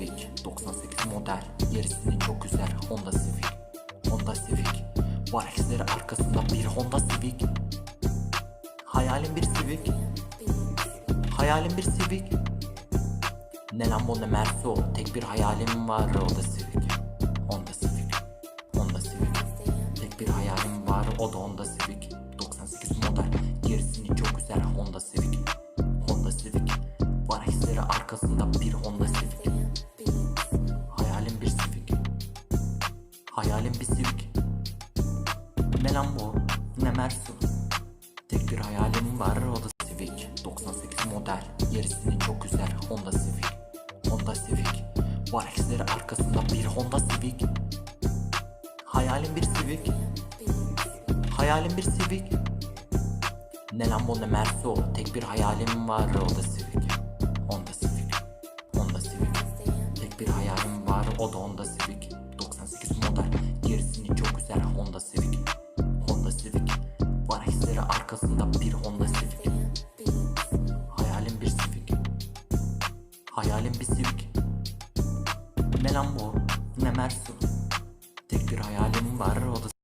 Civic 98 model. Gerisini çok güzel Honda Civic. Honda Civic. Var eksileri arkasında bir Honda Civic. Hayalim bir Civic. Hayalim bir Civic. Ne Lambo ne Merso Tek bir hayalim var o da Civic. Honda Civic. Honda Civic. Tek bir hayalim var o da Honda Civic. 98 model. Gerisini çok güzel Honda Civic. Honda Civic. Var eksileri arkasında bir Honda Civic Hayalim bir Civic Ne Lambo ne Merso Tek bir hayalim var o da Civic. 98 model Gerisini çok güzel Honda Civic. Honda Civic. Var eksileri arkasında bir Honda Civic. Hayalim bir Civic. Hayalim bir Civic. Ne Lambo ne Merso Tek bir hayalim var o da Civic. Honda Civic. Honda Civic. Tek bir hayalim var o da Honda Civic 98 model Gerisini çok güzel Honda Civic. Honda Civic. Var eksileri arkasında bir Honda Civic. Hayalim bir Civic. Hayalim bir Civic. Ne Lambo ne Merso Tek bir hayalim var o da